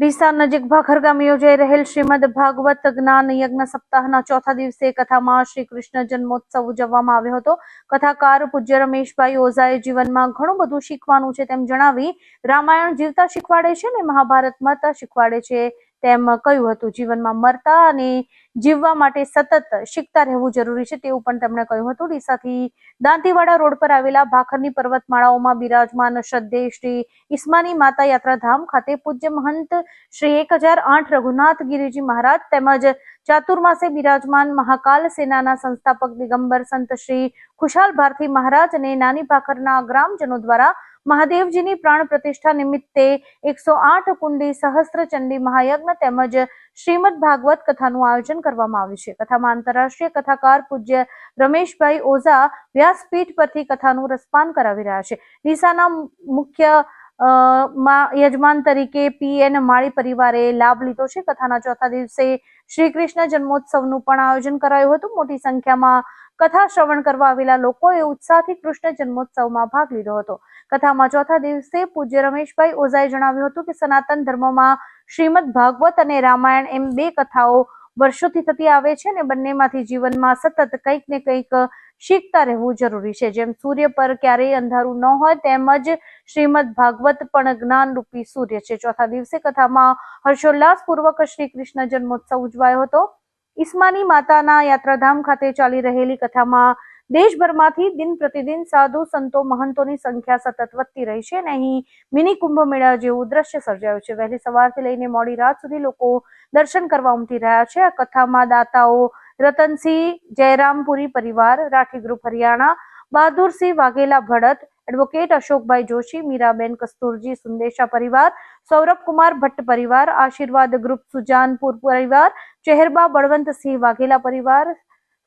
ડીસા નજીક ભાખર ગામે યોજાઈ રહેલ શ્રીમદ ભાગવત જ્ઞાન યજ્ઞ સપ્તાહના ચોથા દિવસે કથામાં શ્રી કૃષ્ણ જન્મોત્સવ ઉજવવામાં આવ્યો હતો. કથાકાર પૂજ્ય રમેશભાઈ ઓઝાએ જીવનમાં ઘણું બધું શીખવાનું છે તેમ જણાવી રામાયણ જીવતા શીખવાડે છે અને મહાભારત મરતા શીખવાડે છે? તેમ કહ્યું હતું. જીવનમાં મરતા અને જીવવા માટે સતત શીખતા રહેવું જરૂરી છે તેવું પણ તેમણે કહ્યું હતું. ડીસાથી દાંતીવાડા રોડ પર આવેલા ભાખરની પર્વતમાળાઓમાં બિરાજમાન શ્રદ્ધે શ્રી ઈસ્માની માતા યાત્રાધામ ખાતે પૂજ્ય મહંત શ્રી એક હજાર આઠ રઘુનાથ ગિરિજી મહારાજ તેમજ ચાતુર્માસે બિરાજમાન મહાકાલ સેનાના સંસ્થાપક દિગંબર સંત શ્રી ખુશાલ ભારતી મહારાજ અને નાની ભાખરના ગ્રામજનો દ્વારા મહાદેવજીની પ્રાણ પ્રતિષ્ઠા નિમિત્તે એકસો આઠ કુંડી સહસ્ત્ર ચંડી મહાયજ્ઞ તેમજ શ્રીમદ ભાગવત કથાનું આયોજન કરવામાં આવ્યું છે. કથામાં આંતરરાષ્ટ્રીય કથાકાર પૂજ્ય રમેશભાઈ ઓઝા વ્યાસપીઠ પરથી કથાનું રસપાન કરાવી રહ્યા છે. ડીસાના મુખ્ય માં, યજમાન તરીકે પી એન માળી પરિવારે લાભ લીધો છે. કથાના ચોથા દિવસે શ્રી કૃષ્ણ જન્મોત્સવનું પણ આયોજન કરાયું હતું. મોટી સંખ્યામાં કથા શ્રવણ કરવા આવેલા લોકોએ ઉત્સાહથી કૃષ્ણ જન્મોત્સવમાં ભાગ લીધો હતો. કથામાં ચોથા દિવસે પૂજ્ય રમેશભાઈ ઓઝાએ જણાવ્યું હતું કે સનાતન ધર્મમાં શ્રીમદ ભાગવત અને રામાયણ એમ બે કથાઓ વર્ષોથી થતી આવે છે ને બંનેમાંથી જીવનમાં સતત કંઈક ને કંઈક શીખતા રહેવું જરૂરી છે. જેમ સૂર્ય પર ક્યારેય અંધારું ન હોય, તેમજ શ્રીમદ ભાગવત પણ જ્ઞાન રૂપી સૂર્ય છે. ચોથા દિવસે કથામાં હર્ષોલ્લાસ પૂર્વક શ્રી કૃષ્ણ જન્મોત્સવ ઉજવાયો હતો. ઈસ્માની માતાના યાત્રાધામ ખાતે ચાલી રહેલી કથામાં દેશભરમાંથી દિન પ્રતિદિન સાધુ સંતો મહંતોની સંખ્યા સતત વધતી રહી છે અને અહીં મિની કુંભ મેળા જેવું દ્રશ્ય સર્જાયું છે. વહેલી સવારથી લઈને મોડી રાત સુધી લોકો દર્શન કરવા ઉમટી રહ્યા છે. આ કથામાં દાતાઓ રતનસિંહ, જયરામપુરી પરિવાર, રાઠી ગ્રુપ હરિયાણા, બહાદુરસિંહ વાઘેલા ભડત, એડવોકેટ અશોકભાઈ જોશી, મીરાબેન કસ્તુરજી સુંદેશા પરિવાર સૌરભ કુમાર ભટ્ટ પરિવાર, આશીર્વાદ ગ્રુપ સુજાનપુર પરિવાર, ચહેરબા બળવંતસિંહ વાઘેલા પરિવાર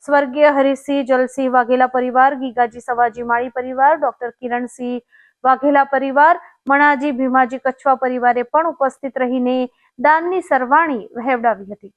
સ્વર્ગીય હરિસિંહ જલસિંહ વાઘેલા પરિવાર, ગીગાજી સવાજી માળી પરિવાર, ડોક્ટર કિરણસિંહ વાઘેલા પરિવાર, મણાજી ભીમાજી કચ્છવા પરિવારે પણ ઉપસ્થિત રહીને દાનની સરવાણી વહેવડાવી હતી.